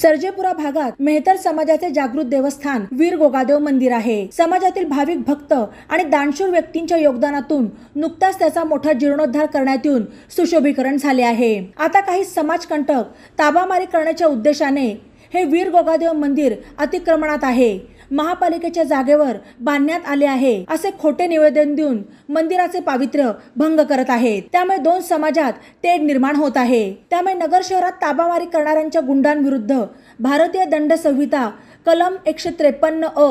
सर्जेपुरा भागात मेहतर समाजाचे जागृत देवस्थान वीर गोगादेव मंदिर आहे. समाजातील भाविक भक्त आणि दानशूर व्यक्तींच्या योगदानातून नुकताच त्याचा मोठा जीर्णोद्धार करण्यात येऊन सुशोभीकरण झाले आहे. आता काही समाजकंटक ताबामारी करण्याच्या उद्देशाने हे वीर गोगादेव मंदिर अतिक्रमणात आहे. महापालिकेच्या जागेवर बांधण्यात आले आहे. असे खोटे निवेदन देऊन मंदिराचे पावित्र्य भंग करत आहेत त्यामुळे दोन समाजात तेढ निर्माण होत आहे. त्यामुळे नगर शहरात ताबामारी करणाऱ्यांच्या गुंडांविरुद्ध भारतीय दंड संहिता कलम एकशे त्रेपन्न अ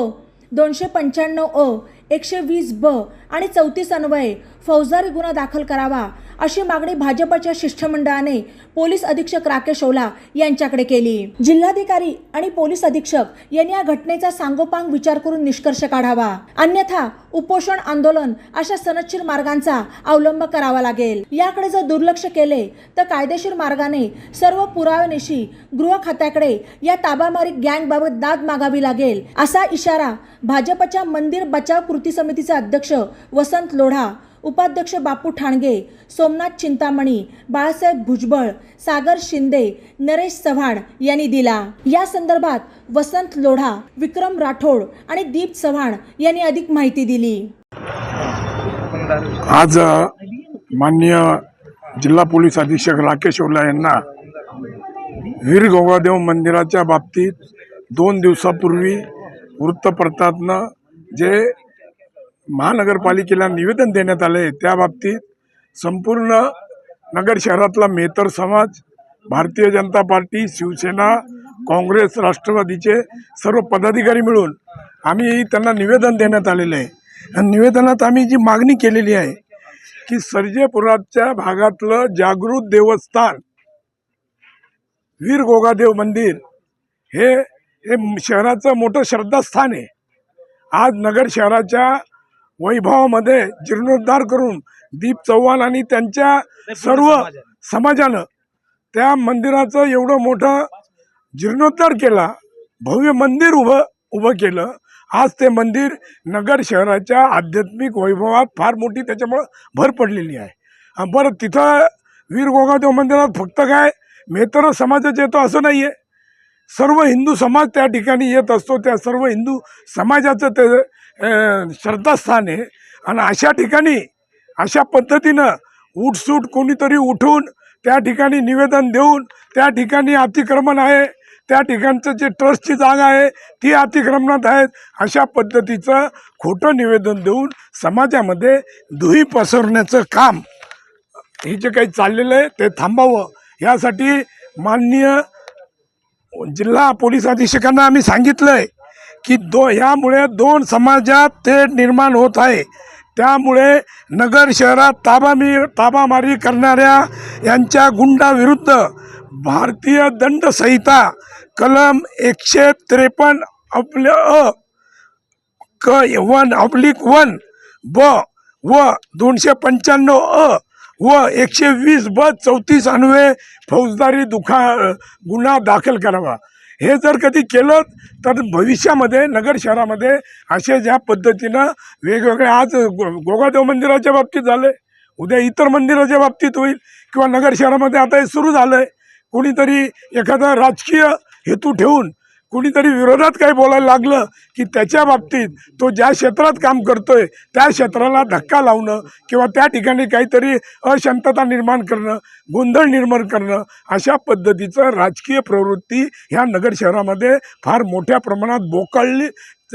दोनशे पंच्याण्णव अ एकशे वीस ब आणि चौतीस अन्वये फौजदारी गुन्हा दाखल करावा अशी मागणी भाजपच्या शिष्टमंडळाने पोलीस अधीक्षक राकेश ओला यांच्याकडे केली. जिल्हाधिकारी आणि पोलीस अधीक्षक यांनी या घटनेचा सांगोपांग विचार करून निष्कर्ष काढावा. अन्यथा उपोषण आंदोलन अशा सनदशीर मार्गांचा अवलंब करावा लागेल. याकडे जर दुर्लक्ष केले तर कायदेशीर मार्गाने सर्व पुराव्यानिशी गृह खात्याकडे या ताबामारी गँगबाबत दाद मागावी लागेल असा इशारा भाजपच्या मंदिर बचाव कृती समितीचे अध्यक्ष वसंत लोढा उपाध्यक्ष बापू ठाणगे सोमनाथ चिंतामणी बाळासाहेब भुजबळ सागर शिंदे नरेश चव्हाण यांनी दिला. या संदर्भात वसंत लोढा विक्रम राठोड आणि दीप चव्हाण यांनी अधिक माहिती दिली. आज माननीय जिल्हा पोलीस अधीक्षक राकेश ओला यांना वीर गोगादेव मंदिराच्या बाबतीत दोन दिवसापूर्वी वृत्तपत्रातनं जे महानगरपालिकेला निवेदन देण्यात आले त्या बाबतीत संपूर्ण नगर शहरातला मेहतर समाज भारतीय जनता पार्टी शिवसेना काँग्रेस राष्ट्रवादीचे सर्व पदाधिकारी मिळून आम्ही त्यांना निवेदन देण्यात आलेलं आहे. आणि निवेदनात आम्ही जी मागणी केलेली आहे की सर्जेपुराच्या भागातलं जागृत देवस्थान वीर गोगादेव मंदिर हे हे शहराचं मोठं श्रद्धास्थान आहे. आज नगर शहराच्या वैभवामध्ये जीर्णोद्धार करून दीप चव्हाण आणि त्यांच्या सर्व समाजानं. त्या मंदिराचं एवढं मोठं जीर्णोद्धार केला भव्य मंदिर उभं उभं केलं. आज ते मंदिर नगर शहराच्या आध्यात्मिक वैभवात फार मोठी त्याच्यामुळं भर पडलेली आहे. बरं तिथं वीर गोगादेव मंदिरात फक्त काय मेहतर समाजाचे येतो असं नाही आहे सर्व हिंदू समाज त्या ठिकाणी येत असतो त्या सर्व हिंदू समाजाचं ते श्रद्धास्थान आहे आणि अशा ठिकाणी अशा पद्धतीनं उठसूट कोणीतरी उठून त्या ठिकाणी निवेदन देऊन त्या ठिकाणी अतिक्रमण आहे त्या ठिकाणचं जे ट्रस्टची जागा आहे ती अतिक्रमणात आहेत अशा पद्धतीचं खोटं निवेदन देऊन समाजामध्ये दुही पसरण्याचं काम हे जे काही चाललेलं आहे ते थांबावं. यासाठी माननीय जिल्हा पोलीस अधीक्षकांना आम्ही सांगितलं आहे की दो ह्यामुळे दोन समाजात ते निर्माण होत आहे. त्यामुळे नगर शहरात ताबामी ताबामारी करणाऱ्या यांच्या गुंडाविरुद्ध भारतीय दंड संहिता कलम एकशे त्रेपन्न अपल अ क वन अब्लिक वन ब व दोनशे पंच्याण्णव अ व एकशे वीस ब चौतीस अन्वये फौजदारी दुखा गुन्हा दाखल करावा. हे जर कधी केलं तर भविष्यामध्ये नगर शहरामध्ये असे ज्या पद्धतीनं वेगवेगळे आज गो गोगादेव मंदिराच्या बाबतीत झालं उद्या इतर मंदिराच्या बाबतीत होईल किंवा नगर शहरामध्ये आता हे सुरू झालं आहे कोणीतरी एखादा राजकीय हेतू ठेवून कुणीतरी विरोधात काही बोलायला लागलं की त्याच्या बाबतीत तो ज्या क्षेत्रात काम करतोय त्या क्षेत्राला धक्का लावणं किंवा त्या ठिकाणी काहीतरी अशांतता निर्माण करणं गोंधळ निर्माण करणं अशा पद्धतीचं राजकीय प्रवृत्ती ह्या नगर शहरामध्ये फार मोठ्या प्रमाणात बोकाळली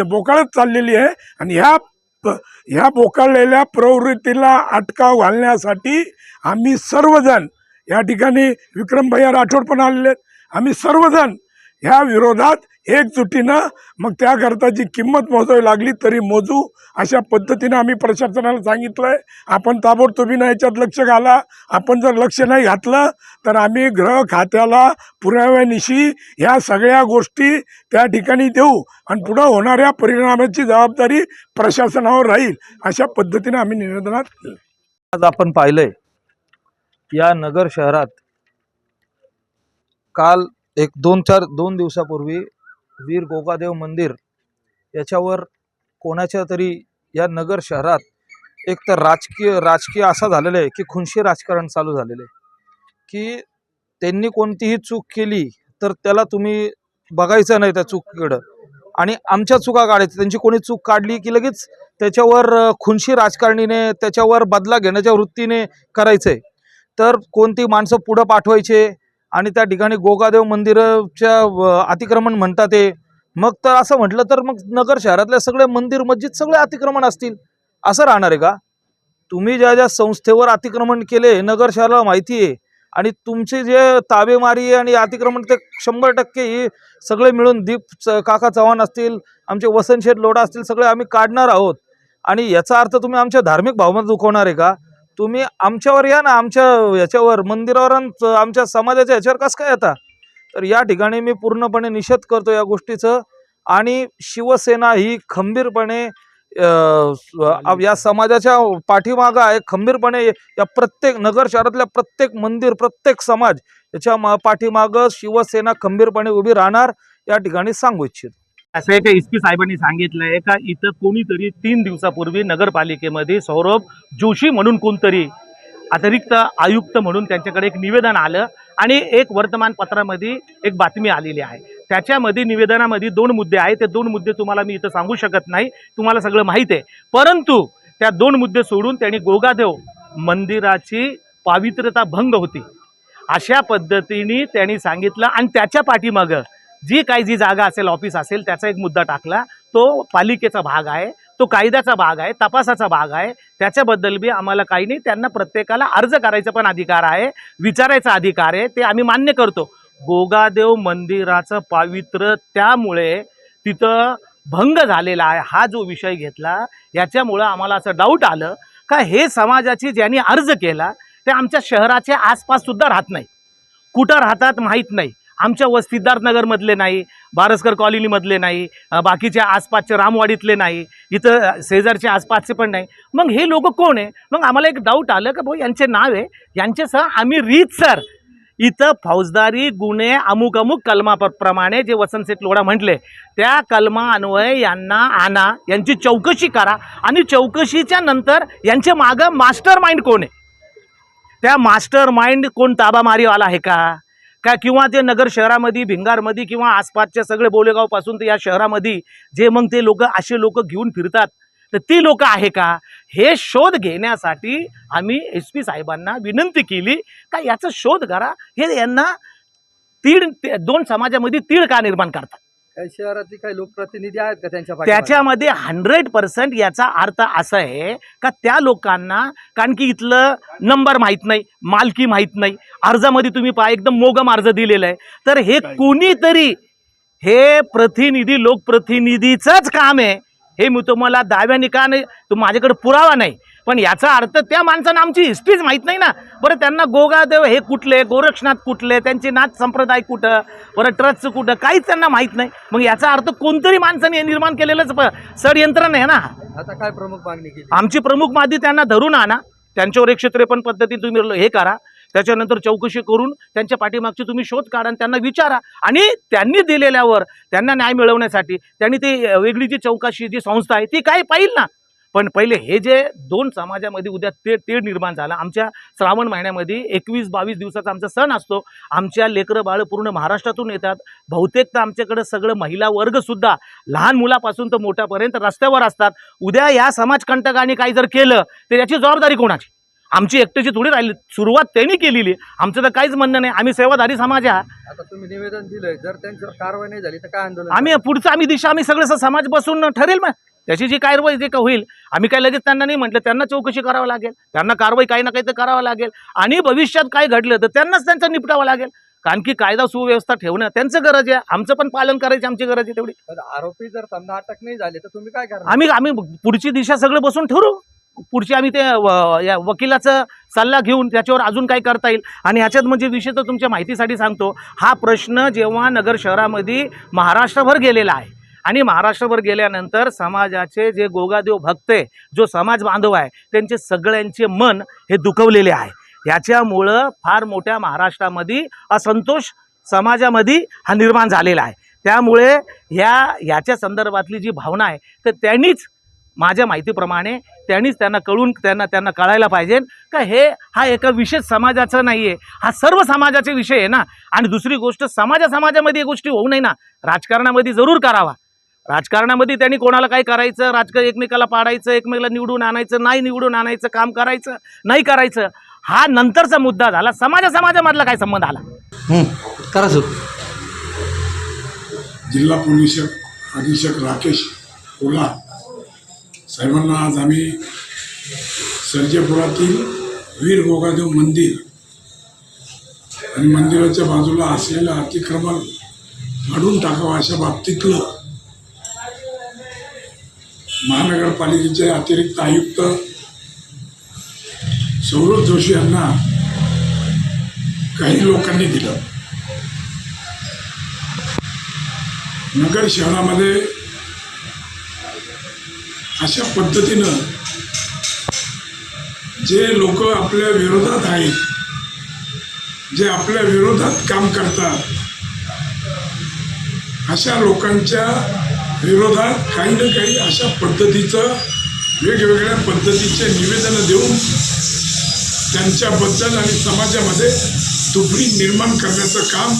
बोकाळत चाललेली आहे. आणि ह्या प- ह्या बोकाळलेल्या प्रवृत्तीला अटकाव घालण्यासाठी आम्ही सर्वजण या ठिकाणी विक्रम भैया राठोड पण आलेले आहेत. आम्ही सर्वजण ह्या विरोधात एकजुटीनं मग त्याकरता जी किंमत मोजावी लागली तरी मोजू. अशा पद्धतीनं आम्ही प्रशासनाला सांगितलं आहे आपण ताबडतोबीनं याच्यात लक्ष घाला. आपण जर लक्ष नाही घातलं तर आम्ही ग्रह खात्याला पुराव्यानिशी ह्या सगळ्या गोष्टी त्या ठिकाणी देऊ आणि पुढं होणाऱ्या परिणामाची जबाबदारी प्रशासनावर राहील. अशा पद्धतीनं आम्ही निवेदनात आज आपण पाहिलंय या नगर शहरात काल एक दोन चार दोन दिवसापूर्वी वीर गोगादेव मंदिर. याच्यावर कोणाच्या तरी या नगर शहरात एक तर राजकीय राजकीय असा झालेलं आहे की खुनशी राजकारण चालू झालेलं आहे. की त्यांनी कोणतीही चूक केली तर त्याला तुम्ही बघायचं नाही त्या चुकीकडं. आणि आमच्या चुका काढायच्या. त्यांची कोणी चूक काढली की लगेच त्याच्यावर खुनशी राजकारणीने त्याच्यावर बदला घेण्याच्या वृत्तीने करायचं आहे तर कोणती माणसं पुढं पाठवायचे? आणि त्या ठिकाणी गोगादेव मंदिराच्या अतिक्रमण म्हणतात ते. मग तर असं म्हटलं तर मग नगर शहरातल्या सगळे मंदिर मस्जिद सगळे अतिक्रमण असतील. असं राहणार आहे का? तुम्ही ज्या ज्या संस्थेवर अतिक्रमण केले नगर शहराला माहिती आहे. आणि तुमचे जे ताबेमारी आहे आणि अतिक्रमण ते शंभर टक्के सगळे मिळून दीप च- काका चव्हाण असतील आमचे वसंतशेठ लोढा असतील सगळे आम्ही काढणार आहोत. आणि याचा अर्थ तुम्ही आमच्या धार्मिक भावना दुखवणार आहे का? तुम्ही आमच्यावर या ना आमच्या याच्यावर मंदिरावर आणि आमच्या समाजाच्या याच्यावर कसं काय येता? तर या ठिकाणी मी पूर्णपणे निषेध करतो या गोष्टीचं. आणि शिवसेना ही खंबीरपणे या समाजाच्या पाठीमागं आहे खंबीरपणे या प्रत्येक नगर शहरातल्या प्रत्येक मंदिर प्रत्येक समाज याच्या मा- पाठीमागं शिवसेना खंबीरपणे उभी राहणार या ठिकाणी सांगू इच्छित. असं एका एस पी साहेबांनी सांगितलंय का इथं कोणीतरी तीन दिवसापूर्वी नगरपालिकेमध्ये सौरभ जोशी म्हणून कोणतरी अतिरिक्त आयुक्त म्हणून त्यांच्याकडे एक निवेदन आलं आणि एक वर्तमानपत्रामध्ये एक बातमी आलेली आहे. त्याच्यामध्ये निवेदनामध्ये दोन मुद्दे आहेत. ते दोन मुद्दे तुम्हाला मी इथं सांगू शकत नाही. तुम्हाला सगळं माहीत आहे. परंतु त्या दोन मुद्दे सोडून त्यांनी गोगादेव मंदिराची पावित्र्यता भंग होती. अशा पद्धतीने त्यांनी सांगितलं आणि त्याच्या पाठीमागं जी काही जी जागा असेल ऑफिस असेल त्याचा एक मुद्दा टाकला. तो पालिकेचा भाग आहे तो कायद्याचा भाग आहे तपासाचा भाग आहे. त्याच्याबद्दल बी आम्हाला काही नाही. त्यांना प्रत्येकाला अर्ज करायचा पण अधिकार आहे विचारायचा अधिकार आहे ते आम्ही मान्य करतो. गोगादेव मंदिराचं पावित्र्य त्यामुळे तिथं भंग झालेला आहे. हा जो विषय घेतला याच्यामुळं आम्हाला असं डाऊट आलं का हे समाजाची ज्यांनी अर्ज केला ते आमच्या शहराच्या आसपास सुद्धा राहत नाही कुठं राहतात माहीत नाही. आमच्या व सिद्धार्थनगरमधले नाही बारसकर कॉलनीमधले नाही बाकीच्या आसपासच्या रामवाडीतले नाही इथं शेजारच्या आसपासचे पण नाही. मग हे लोक कोण आहे? मग आम्हाला एक डाऊट आलं का भाऊ यांचे नाव आहे? यांच्यासह आम्ही रीतसर इथं फौजदारी गुन्हे अमुक अमुक कलमाप्रमाणे जे वसंतसेठ लोढा म्हटले त्या कलमा अन्वय यांना आणा यांची चौकशी करा आणि चौकशीच्या नंतर यांच्या मागं मास्टर माइंड कोण आहे? त्या मास्टर माइंड कोण ताबामारीवाला आहे का? का किंवा ते नगर शहरामध्ये भिंगारमध्ये किंवा आसपासच्या सगळे बोलेगावपासून ते या शहरामध्ये जे मग ते लोक असे लोक घेऊन फिरतात तर ती लोक आहे का? हे शोध घेण्यासाठी आम्ही एस पी साहेबांना विनंती केली का याचा शोध करा. हे यांना तीड ते- दोन समाजामध्ये तीड का निर्माण करतात? काही शहरातली काही लोकप्रतिनिधी आहेत का त्यांच्या पाठीमागे? त्याच्यामध्ये हंड्रेड पर्सेंट याचा अर्थ असा आहे का त्या लोकांना कारण की इथलं नंबर माहीत नाही मालकी माहीत नाही. अर्जामध्ये तुम्ही पहा एकदम मोगम अर्ज दिलेला आहे. तर हे कोणीतरी हे प्रतिनिधी लोकप्रतिनिधीचंच काम आहे. हे मी तुम्हाला दाव्याने का नाही तो माझ्याकडे पुरावा नाही. पण याचा अर्थ त्या माणसानं आमची हिस्ट्रीच माहीत नाही ना. बरं त्यांना गोगादेव हे कुठले गोरक्षनाथ कुठले त्यांचे नाथ संप्रदाय कुठं बरं ट्रस्टचं कुठं काहीच त्यांना माहीत नाही. मग याचा अर्थ कोणतरी माणसाने हे निर्माण केलेलंच षडयंत्र आहे ना. आता काय प्रमुख मागणी आमची प्रमुख मादी त्यांना धरून आणा. त्यांच्यावर एकशे त्रेपन्न पद्धतीने तुम्ही हे करा. त्याच्यानंतर चौकशी करून त्यांच्या पाठीमागची तुम्ही शोध काढा आणि त्यांना विचारा. आणि त्यांनी दिलेल्यावर त्यांना न्याय मिळवण्यासाठी त्यांनी ती वेगळी जी चौकशी जी संस्था आहे ती काय पाहिल ना? पण पहिले हे जे दोन समाजामध्ये उद्या ते तेढ निर्माण झाला. आमच्या श्रावण महिन्यामध्ये एकवीस बावीस दिवसाचा आमचा सण असतो. आमच्या लेकरं बाळं पूर्ण महाराष्ट्रातून येतात. बहुतेक तर आमच्याकडे सगळं महिला वर्गसुद्धा लहान मुलापासून तर मोठ्यापर्यंत रस्त्यावर असतात. उद्या या समाजकंटकाने काही जर केलं तर याची जबाबदारी कोणाची? आमची एकट्याची थोडी राहिली. सुरुवात त्यांनी केलेली. आमचं तर काहीच म्हणणं नाही. आम्ही सेवाधारी समाज हा. आता तुम्ही निवेदन दिलंय. जर त्यांच्यावर कारवाई नाही झाली तर काय आंदोलन आम्ही पुढचं आम्ही दिशा आम्ही सगळं समाज बसून ठरेल मग. त्याची जी कारवाई जे का होईल आम्ही काय लगेच त्यांना नाही म्हटलं. त्यांना चौकशी करावं लागेल. त्यांना कारवाई काही ना काही तर करावं लागेल. आणि भविष्यात काय घडलं तर त्यांनाच त्यांचं निपटावं लागेल. कारण की कायदा सुव्यवस्था ठेवणं त्यांचं गरज आहे. आमचं पण पालन करायची आमची गरज आहे तेवढी. आरोपी जर समजा अटक नाही झाले तर तुम्ही काय करणार? आम्ही आम्ही पुढची दिशा सगळं बसून ठरवू पुढचे आम्ही ते व- या वकिलाचा सल्ला घेऊन त्याच्यावर अजून काय करता येईल? आणि ह्याच्यात म्हणजे विषय तर तुमच्या माहितीसाठी सांगतो हा प्रश्न जेव्हा नगर शहरामध्ये महाराष्ट्रभर गेलेला आहे आणि महाराष्ट्रभर गेल्यानंतर समाजाचे जे गोगादेव भक्त आहे जो समाज बांधव आहे त्यांचे सगळ्यांचे मन हे दुखवलेले आहे. याच्यामुळं फार मोठ्या महाराष्ट्रामध्ये असंतोष समाजामध्ये हा निर्माण झालेला आहे. त्यामुळे ह्या ह्याच्या संदर्भातली जी भावना आहे तर त्यांनीच माझ्या माहितीप्रमाणे त्यांनीच त्यांना कळून त्यांना त्यांना कळायला पाहिजे. का हे हा एका विशेष समाजाचा नाही आहे हा सर्व समाजाचे विषय आहे ना. आणि दुसरी गोष्ट समाजा समाजामध्ये या गोष्टी होऊ नये ना. राजकारणामध्ये जरूर करावा. राजकारणामध्ये त्यांनी कोणाला काय करायचं? राजकारण एकमेकाला पाडायचं एकमेकाला निवडून आणायचं नाही निवडून आणायचं काम करायचं नाही करायचं. हा नंतरचा मुद्दा झाला. समाजा समाजामधला काय संबंध आला? करा सुरू. जिल्हा पोलीस अधीक्षक राकेश ओला साहेबांना आज आम्ही सर्जेपुरातील वीर गोगादेव मंदिर आणि मंदिराच्या बाजूला असलेलं अतिक्रमण काढून टाकावं अशा बाबतीतलं महानगरपालिकेचे अतिरिक्त आयुक्त सौरभ जोशी यांना काही लोकांनी दिलं. नगर शहरामध्ये अशा पद्धतीनं जे लोक आपल्या विरोधात आहेत जे आपल्या विरोधात काम करतात अशा लोकांच्या विरोधात काही ना काही अशा पद्धतीचं वेगवेगळ्या पद्धतीचे निवेदनं देऊन त्यांच्याबद्दल आणि समाजामध्ये तुफडी निर्माण करण्याचं काम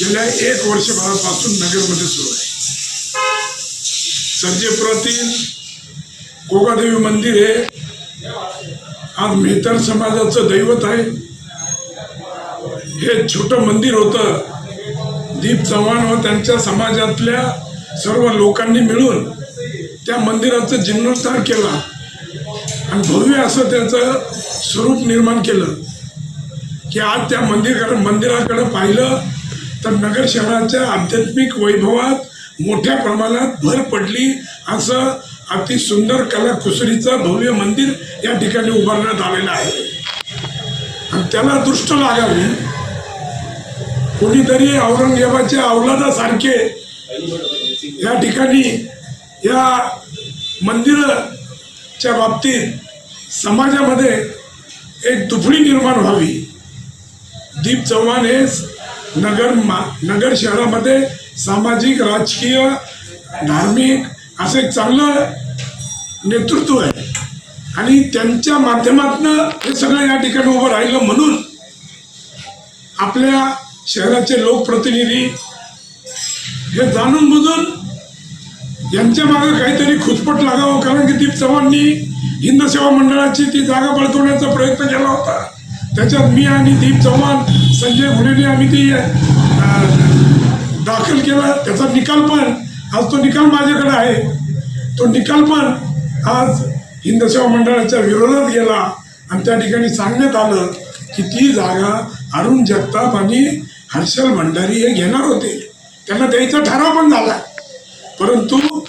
गेल्या एक वर्षभरापासून नगरमध्ये सुरू आहे. सर्जेपुरातील गोगादेवी मंदिर हे आज मेहतर समाजाचं दैवत आहे. हे छोटं मंदिर होतं. दीप चव्हाण व त्यांच्या समाजातल्या सर्व लोकांनी मिळून त्या मंदिराचं जीर्णोद्धार केला. आणि भव्य असं त्याचं स्वरूप निर्माण केलं. की आज त्या मंदिर मंदिराकडं पाहिलं तर नगर शहराच्या आध्यात्मिक वैभवात मोठ्या प्रमाणात भर पडली. असं अति सुंदर कलाकुसरीचं भव्य मंदिर या ठिकाणी उभारण्यात आलेलं आहे. आणि त्याला दृष्ट लागावी. कोणीतरी औरंगजेबाच्या अवलादासारखे या ठिकाणी या मंदिराच्या बाबतीत समाजामध्ये एक दुफळी निर्माण व्हावी. दीप चव्हाण हे नगर मा नगर शहरामध्ये सामाजिक राजकीय धार्मिक असं एक चांगलं नेतृत्व आहे. आणि त्यांच्या माध्यमातनं हे सगळं या ठिकाणी उभं राहिलं म्हणून आपल्या शहराचे लोकप्रतिनिधी हे जाणून बुजून यांच्या मागे काहीतरी खुचपट लागावं कारण की दीप चव्हाणनी हिंद सेवा मंडळाची ती जागा बळकवण्याचा प्रयत्न केला होता. त्याच्यात मी आणि दीप चव्हाण संजय भुलेने आम्ही ती दाखल केला त्याचा निकाल पण आज तो निकाल माझ्याकडे आहे. तो निकाल पण आज हिंद सेवा मंडळाच्या विरोधात गेला. आणि त्या ठिकाणी सांगण्यात आलं की ती जागा अरुण जगताप आणि हर्षल भंडारी हे घेणार होते. त्यांना द्यायचा ठराव पण झाला. परंतु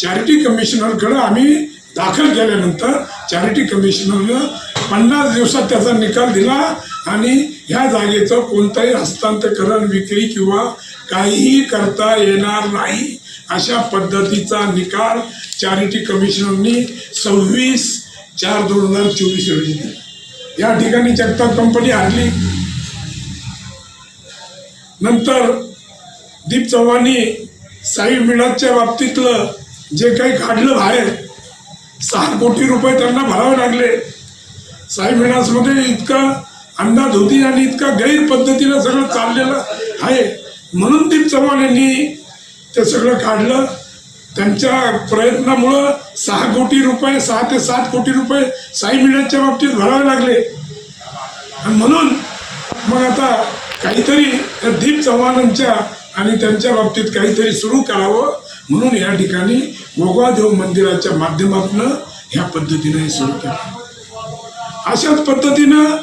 चॅरिटी कमिशनरकडं आम्ही दाखल केल्यानंतर चॅरिटी कमिशनरनं पन्नास दिवसात त्याचा निकाल दिला. आणि ह्या जागेचं कोणतंही हस्तांतरण विक्री किंवा काहीही करता येणार नाही. अशा पद्धतीचा निकाल चॅरिटी कमिशनरनी सव्वीस चार दोन हजार चोवीस रोजी दिला. या ठिकाणी जगताप कंपनी हरली नंतर दीप चव्हाणी साई मिळाच्या बाबतीतलं जे काही काढलं बाहेर सहा कोटी रुपये त्यांना भरावे लागले. साई मिळासमध्ये इतका अंधाधुती आणि इतका गैर पद्धतीनं सगळं चाललेलं आहे. म्हणून दीप चव्हाण यांनी ते सगळं काढलं. त्यांच्या प्रयत्नामुळं सहा कोटी रुपये सहा ते सात कोटी रुपये साई मिणाच्या बाबतीत भरावे लागले. आणि म्हणून मग आता काहीतरी त्या दीप चव्हाणांच्या आणि त्यांच्या बाबतीत काहीतरी सुरू करावं म्हणून या ठिकाणी गोगादेव मंदिराच्या माध्यमातून ह्या पद्धतीने हे सुरू केलं. अशाच पद्धतीनं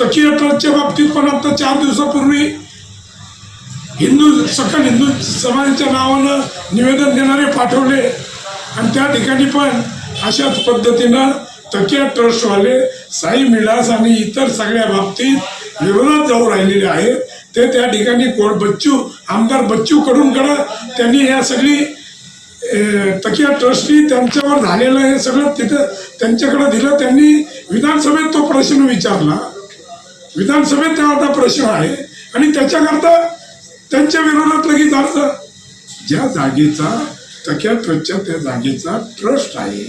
तकिया ट्रस्टच्या बाबतीत पण आता चार दिवसापूर्वी हिंदू सकल हिंदू समाजाच्या नावानं निवेदन देणारे पाठवले. आणि त्या ठिकाणी पण अशाच पद्धतीनं तकिया ट्रस्टवाले साई मिलास आणि इतर सगळ्या बाबतीत विरोधात जाऊ राहिलेले आहेत. ते त्या ठिकाणी कोण बच्चू आमदार बच्चू कडूनकडं त्यांनी या सगळी तकिया ट्रस्टनी त्यांच्यावर झालेलं हे सगळं तिथं त्यांच्याकडे दिलं. त्यांनी विधानसभेत तो प्रश्न विचारला. विधानसभेत त्या आता प्रश्न आहे. आणि त्याच्याकरता त्यांच्या विरोधात लगेच अर्ज ज्या जागेचा तक्या ट्रस्टच्या त्या जागेचा ट्रस्ट आहे.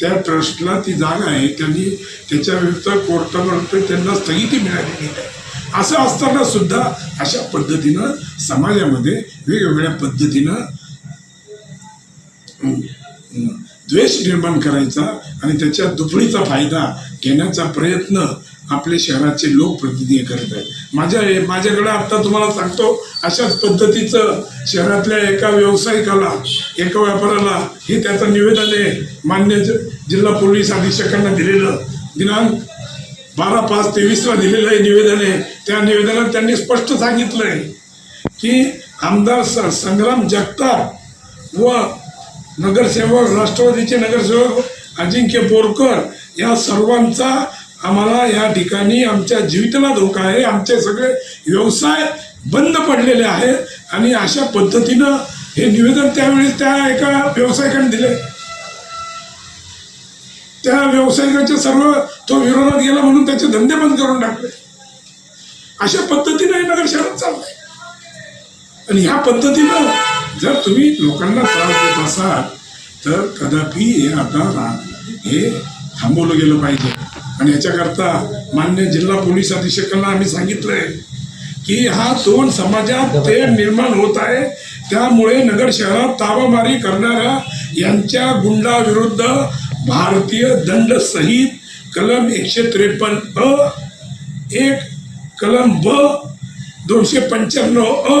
त्या ट्रस्टला ती जागा आहे. त्यांनी त्याच्या विरुद्ध कोर्टामार्फत त्यांना स्थगिती मिळालेली आहे. असं असताना सुद्धा अशा पद्धतीनं समाजामध्ये वेगवेगळ्या पद्धतीनं द्वेष निर्माण करायचा आणि त्याच्या दुपडीचा फायदा घेण्याचा प्रयत्न आपले शहराचे लोकप्रतिनिधी करत आहेत. माझ्या माझ्याकडे आत्ता तुम्हाला सांगतो अशाच पद्धतीचं शहरातल्या एका व्यावसायिकाला एका व्यापाऱ्याला हे त्याचं निवेदन आहे. मान्य जिल्हा पोलीस अधीक्षकांना दिलेलं दिनांक बारा पाच तेवीसला दिलेलं आहे निवेदन आहे. त्या निवेदनात त्यांनी स्पष्ट सांगितलं आहे की आमदार स संग्राम जगताप व नगरसेवक राष्ट्रवादीचे नगरसेवक अजिंक्य बोरकर या सर्वांचा आम्हाला या ठिकाणी आमच्या जीवितला धोका आहे. आमचे सगळे व्यवसाय बंद पडलेले आहेत आणि अशा पद्धतीनं हे निवेदन त्यावेळेस त्या एका व्यावसायिकाने दिले. त्या व्यावसायिकाचे सर्व तो विरोधात गेला म्हणून त्याचे धंदे बंद करून टाकले. अशा पद्धतीनं हे नगर शहरात चाललंय. आणि ह्या पद्धतीनं जर तुम्ही लोकांना त्रास देत असाल तर कदापि हे आता हे थांबवलं गेलं पाहिजे. आणि याच्याकरता मान्य जिल्हा पोलीस अधीक्षकांना आम्ही सांगितलंय की हा दोन समाजात ते निर्माण होत आहे. त्यामुळे नगर शहरात ताबामारी करणाऱ्या यांच्या गुंडाविरुद्ध भारतीय दंड संहित कलम एकशे त्रेपन्न अ एक कलम ब दोनशे पंच्याण्णव अ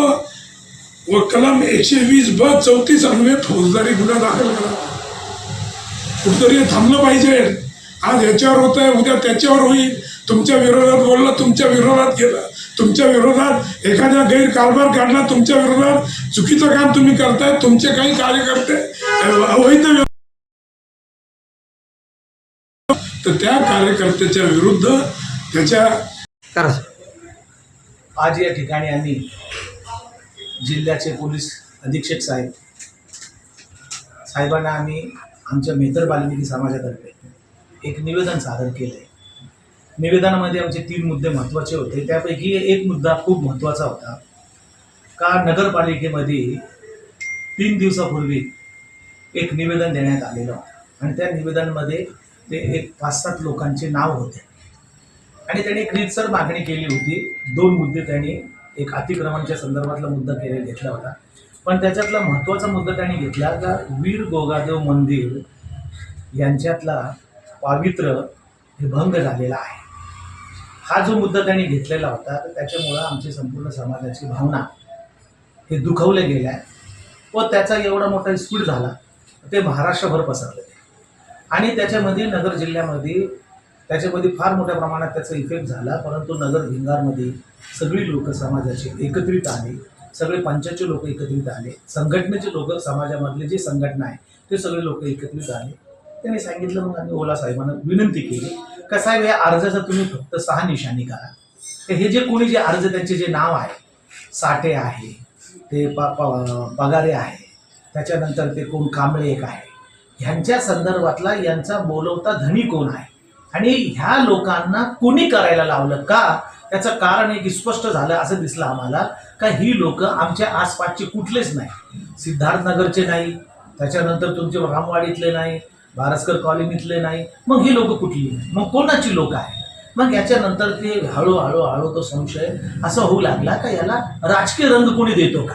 व कलम एकशे वीस ब चौतीस अन्वये फौजदारी गुन्हा दाखल करा कुठतरी हे थांबलं पाहिजे. आज याच्यावर होत आहे उद्या त्याच्यावर होईल. तुमच्या विरोधात बोललं तुमच्या विरोधात गेलं. तुमच्या विरोधात एखाद्या गैरकारभार काढला तुमच्या विरोधात चुकीचं काम तुम्ही करताय तुमचे काही कार्यकर्ते अवैध तर त्या कार्यकर्त्याच्या विरुद्ध त्याच्या आज या ठिकाणी आम्ही जिल्ह्याचे पोलीस अधीक्षक साहेब. साहेबांना आम्ही आमच्या मेहतर बाल्मिकी समाजातर्फे एक निवेदन सादर केलं आहे निवेदनामध्ये आमचे तीन मुद्दे महत्त्वाचे होते. त्यापैकी एक मुद्दा खूप महत्त्वाचा होता. का नगरपालिकेमध्ये तीन दिवसापूर्वी एक निवेदन देण्यात आलेलं आणि त्या निवेदनमध्ये ते एक पाच सात लोकांचे नाव होते. आणि त्यांनी एक रीतसर मागणी केली होती. दोन मुद्दे त्यांनी एक अतिक्रमणच्या संदर्भातला मुद्दा केले घेतला होता. पण त्याच्यातला महत्त्वाचा मुद्दा त्यांनी घेतला का वीर गोगादेव मंदिर यांच्यातला पावित्र्य हे भंग झालेला आहे. हा जो मुद्दा त्यांनी घेतलेला होता तर त्याच्यामुळं आमची संपूर्ण समाजाची भावना हे दुखवल्या गेल्या व त्याचा एवढा मोठा स्पीड झाला ते महाराष्ट्रभर पसरले. आणि त्याच्यामध्ये नगर जिल्ह्यामध्ये त्याच्यामध्ये फार मोठ्या प्रमाणात त्याचा इफेक्ट झाला. परंतु नगर भिंगारमध्ये सगळी लोक समाजाचे एकत्रित आले. सगळे पंचायतचे लोक एकत्रित आले. संघटनेचे लोक समाजामधले जे संघटना आहे ते सगळे लोक एकत्रित आले. त्यांनी सांगितलं मग आम्ही ओला साहेबांना विनंती केली का साहेब या अर्जाचा तुम्ही फक्त सहा निशाणी करा. तर हे जे कोणी जे अर्ज त्यांचे जे नाव आहे साठे आहे ते पगारे आहे त्याच्यानंतर ते कोण कांबळे एक आहे ह्यांच्या संदर्भातला यांचा बोलवता धनी कोण आहे? आणि ह्या लोकांना कोणी करायला लावलं का? त्याचं कारण एक स्पष्ट झालं असं दिसलं आम्हाला का ही लोक आमच्या आसपासचे कुठलेच नाही. सिद्धार्थनगरचे नाही त्याच्यानंतर तुमचे रामवाडीतले नाही भारस्कर कॉलनीतले नाही मग ही लोक कुठली? नाही मग कोणाची लोक आहे मग याच्यानंतर ते हळूहळू हळू तो संशय असं होऊ लागला का याला राजकीय रंग कोणी देतो का?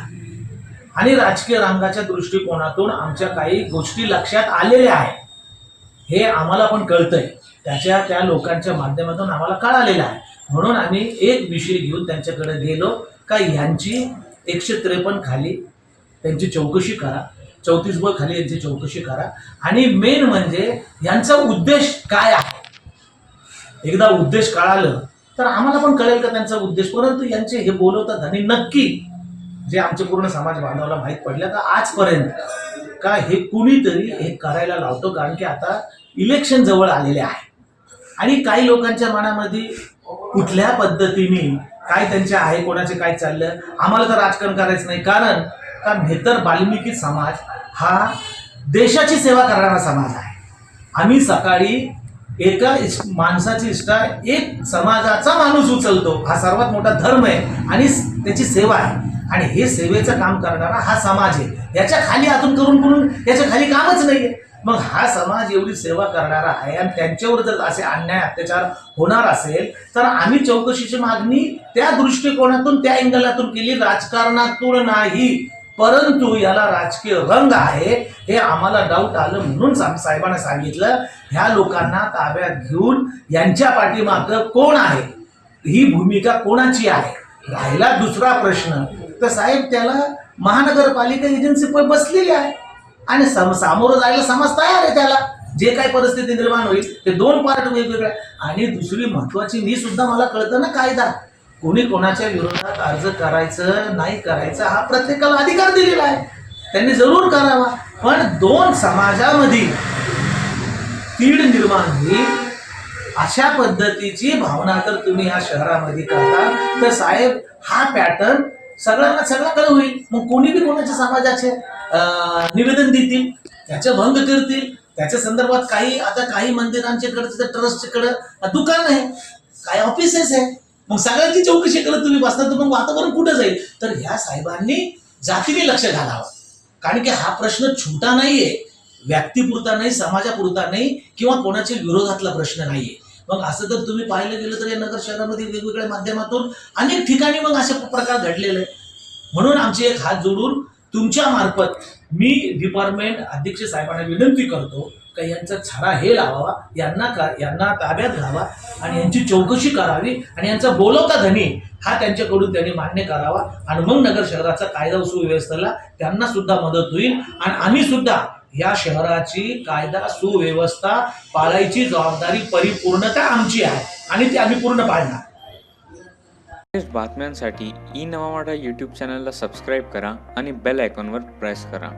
आणि राजकीय रंगाच्या दृष्टिकोनातून आमच्या काही गोष्टी लक्षात आलेल्या आहेत. हे आम्हाला पण कळतंय. त्याच्या त्या लोकांच्या माध्यमातून आम्हाला कळालेलं आहे. म्हणून आम्ही एक विषय घेऊन त्यांच्याकडे गेलो का ह्यांची एकशे त्रेपन्न खाली त्यांची चौकशी करा. चौतीस ब खाली यांची चौकशी करा. आणि मेन म्हणजे यांचा उद्देश काय आहे? एकदा उद्देश कळालं तर आम्हाला पण कळेल का त्यांचा उद्देश? परंतु यांचे हे बोलवतात आणि नक्की जे आमचे पूर्ण समाज बांधवाला माहीत पडलं का आजपर्यंत का हे कुणीतरी हे करायला लावतो? कारण की आता इलेक्शन जवळ आलेले आहे. आणि काही लोकांच्या मनामध्ये कुठल्या पद्धतीने काय त्यांच्या आहे कोणाचे काय चाललं आम्हाला तर राजकारण करायचं नाही. कारण का मेहतर बाल्मिकी समाज हा देशाची सेवा करणारा समाज आहे. आम्ही सकाळी एका माणसाची इष्टा एक समाजाचा माणूस उचलतो. हा सर्वात मोठा धर्म आहे आणि त्याची सेवा आहे. आणि हे सेवेचं काम करणारा हा समाज आहे. याच्या खाली आतून करून करून याच्या खाली कामच नाहीये. मग हा समाज एवढी सेवा करणारा आहे आणि त्यांच्यावर जर असे अन्याय अत्याचार होणार असेल तर आम्ही चौकशीची मागणी त्या दृष्टिकोनातून त्या अँगलातून केली. राजकारणातून नाही परंतु याला राजकीय रंग आहे हे आम्हाला डाऊट आलं म्हणून साहेबांना सांगितलं. ह्या लोकांना ताब्यात घेऊन यांच्या पाठीमागं कोण आहे? ही भूमिका कोणाची आहे? राहिला दुसरा प्रश्न. तर साहेब त्याला महानगरपालिका एजन्सी पण बसलेली आहे. आणि सम सामोरं जायला समाज तयार आहे त्याला. जे काही परिस्थिती निर्माण होईल ते दोन पार्ट वेगवेगळ्या आणि दुसरी महत्वाची मी सुद्धा मला कळतं ना कायदा. कोणी कोणाच्या विरोधात अर्ज करायचं नाही करायचं हा प्रत्येकाला अधिकार दिलेला आहे. त्यांनी जरूर करावा. पण दोन समाजामध्ये तीड निर्माण होईल अशा पद्धतीची भावना तर तुम्ही या शहरामध्ये करता. तर साहेब हा पॅटर्न सगळ्यांना सगळ्याकडे होईल. मग कोणी बी कोणाच्या समाजाचे निवेदन देतील त्याचे भंग करतील त्याच्या संदर्भात काही आता काही मंदिरांच्याकडे ट्रस्टकडे दुकान आहे. काही ऑफिसेस आहे. मग सगळ्यांची चौकशी करत तुम्ही बसता तर मग वातावरण कुठं जाईल? तर ह्या साहेबांनी जातीने लक्ष घालावं. कारण की हा प्रश्न छोटा नाहीये. व्यक्तीपुरता नाही समाजापुरता नाही किंवा कोणाच्या विरोधातला प्रश्न नाहीये. मग असं जर तुम्ही पाहिलं गेलं तर या नगर शहरामध्ये वेगवेगळ्या माध्यमातून अनेक ठिकाणी मग असे प्रकार घडलेले आहे. म्हणून आमचे एक हात जोडून तुमच्या मार्फत मी डिपार्टमेंट अध्यक्ष साहेबांना विनंती करतो का यांचा छडा हे लावावा यांना का यांना ताब्यात घ्यावा आणि यांची चौकशी करावी आणि यांचा बोलवता धनी हा त्यांच्याकडून त्यांनी मान्य करावा आणि मग नगर शहराचा कायदा सुव्यवस्थेला त्यांना सुद्धा मदत होईल आणि आम्ही सुद्धा या शहराची कायदा सुव्यवस्था पाळायची जबाबदारी परिपूर्णता आमची आहे आणि ती आम्ही पूर्ण पाळणार. बातम्यांसाठी ई नवा यूट्यूब चॅनलला सबस्क्राईब करा आणि बेल आयकॉनवर प्रेस करा.